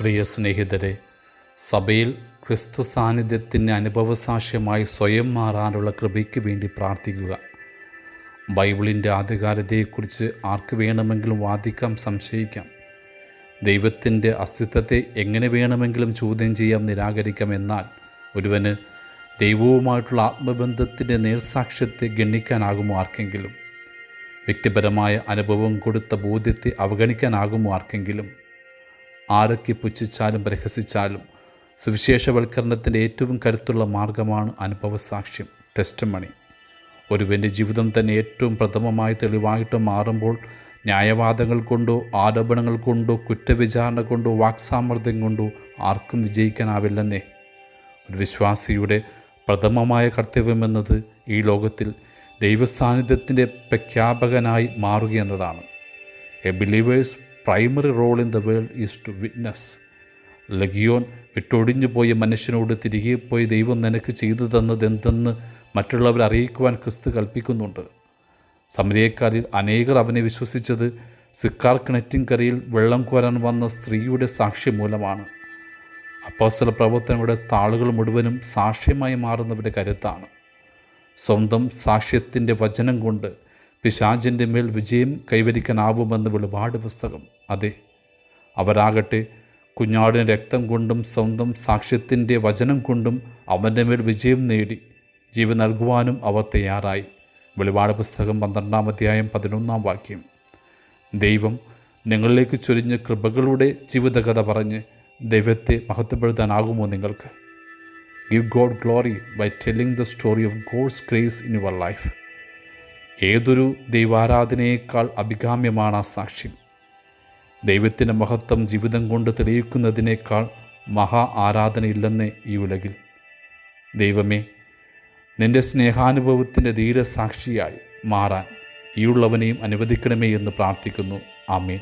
പ്രിയ സ്നേഹിതരെ സഭയിൽ ക്രിസ്തു സാന്നിധ്യത്തിന് അനുഭവസാക്ഷ്യമായി സ്വയം മാറാനുള്ള കൃപയ്ക്ക് വേണ്ടി പ്രാർത്ഥിക്കുക. ബൈബിളിന്റെ ആധികാരതയെക്കുറിച്ച് ആർക്ക് വേണമെങ്കിലും വാദിക്കാം സംശയിക്കാം. ദൈവത്തിന്റെ അസ്തിത്വത്തെ എങ്ങനെ വേണമെങ്കിലും ചോദ്യം ചെയ്യാം നിരാകരിക്കാം എന്നാൽ ഒരുവന് ദൈവവുമായിട്ടുള്ള ആത്മബന്ധത്തിന്റെ നേർസാക്ഷ്യത്തെ ഗണ്ണിക്കാനാകുമോ ആർക്കെങ്കിലും? വ്യക്തിപരമായ അനുഭവം കൊടുത്ത ബോധ്യത്തെ അവഗണിക്കാനാകുമോ ആർക്കെങ്കിലും? ആരൊക്കെ പുച്ഛിച്ചാലും പ്രഹസിച്ചാലും സുവിശേഷവൽക്കരണത്തിന്റെ ഏറ്റവും കരുത്തുള്ള മാർഗമാണ് അനുഭവസാക്ഷ്യം ടെസ്റ്റ് മണി ഒരുവന്റെ ജീവിതം തന്നെ ഏറ്റവും പ്രഥമമായി തെളിവായിട്ട് മാറുമ്പോൾ ന്യായവാദങ്ങൾ കൊണ്ടോ ആരോപണങ്ങൾ കൊണ്ടോ കുറ്റവിചാരണ കൊണ്ടോ വാക്സാമർഥ്യം കൊണ്ടോ ആർക്കും വിജയിക്കാനാവില്ലെന്നേ. ഒരു വിശ്വാസിയുടെ പ്രഥമമായ കർത്തവ്യമെന്നത് ഈ ലോകത്തിൽ ദൈവസാന്നിധ്യത്തിന്റെ പ്രഖ്യാപകനായി മാറുക എന്നതാണ് a believer's primary role in the world is to witness Legion വിട്ടൊടിഞ്ഞു പോയ മനുഷ്യനോട് തിരികെ പോയി ദൈവം നിനക്ക് ചെയ്തു തന്നത് എന്തെന്ന് മറ്റുള്ളവരെ അറിയിക്കുവാൻ ക്രിസ്തു കൽപ്പിക്കുന്നുണ്ട്. സമരിയക്കാരിൽ അനേകർ അവനെ വിശ്വസിച്ചത് സിക്കാർ കിണറ്റിൻകരയിൽ വെള്ളം കോരാൻ വന്ന സ്ത്രീയുടെ സാക്ഷ്യം മൂലമാണ്. അപ്പോസ്തല പ്രവർത്തനങ്ങളുടെ താളുകൾ മുഴുവനും സാക്ഷ്യമായി മാറുന്നവരുടെ കരുത്താണ്. സ്വന്തം സാക്ഷ്യത്തിന്റെ വചനം കൊണ്ട് പിശാചിന്റെ മേൽ വിജയം കൈവരിക്കാനാവുമെന്ന് വെളിപാട് പുസ്തകം. അതെ അവരാകട്ടെ കുഞ്ഞാടിന് രക്തം കൊണ്ടും സ്വന്തം സാക്ഷ്യത്തിന്റെ വചനം കൊണ്ടും അവന്റെ മേൽ വിജയം നേടി ജീവൻ നൽകുവാനും അവർ തയ്യാറായി. വെളിപാട് പുസ്തകം പന്ത്രണ്ടാം അധ്യായം പതിനൊന്നാം വാക്യം. ദൈവം നിങ്ങളിലേക്ക് ചൊരിഞ്ഞ കൃപകളുടെ ജീവിതകഥ പറഞ്ഞ് ദൈവത്തെ മഹത്വപ്പെടുത്താനാകുമോ നിങ്ങൾക്ക്? Give God glory by telling the story of God's grace in your life ഏതൊരു ദൈവാരാധനയേക്കാൾ അഭികാമ്യമാണ് ആ സാക്ഷ്യം. ദൈവത്തിന്റെ മഹത്വം ജീവിതം കൊണ്ട് തെളിയിക്കുന്നതിനേക്കാൾ മഹാ ആരാധനയില്ലെന്നേ ഈ ഉലകിൽ. ദൈവമേ നിന്റെ സ്നേഹാനുഭവത്തിന്റെ ധീരസാക്ഷിയായി മാറാൻ ഈ ഉള്ളവനെയും അനുവദിക്കണമേ എന്ന് പ്രാർത്ഥിക്കുന്നു. ആമേൻ.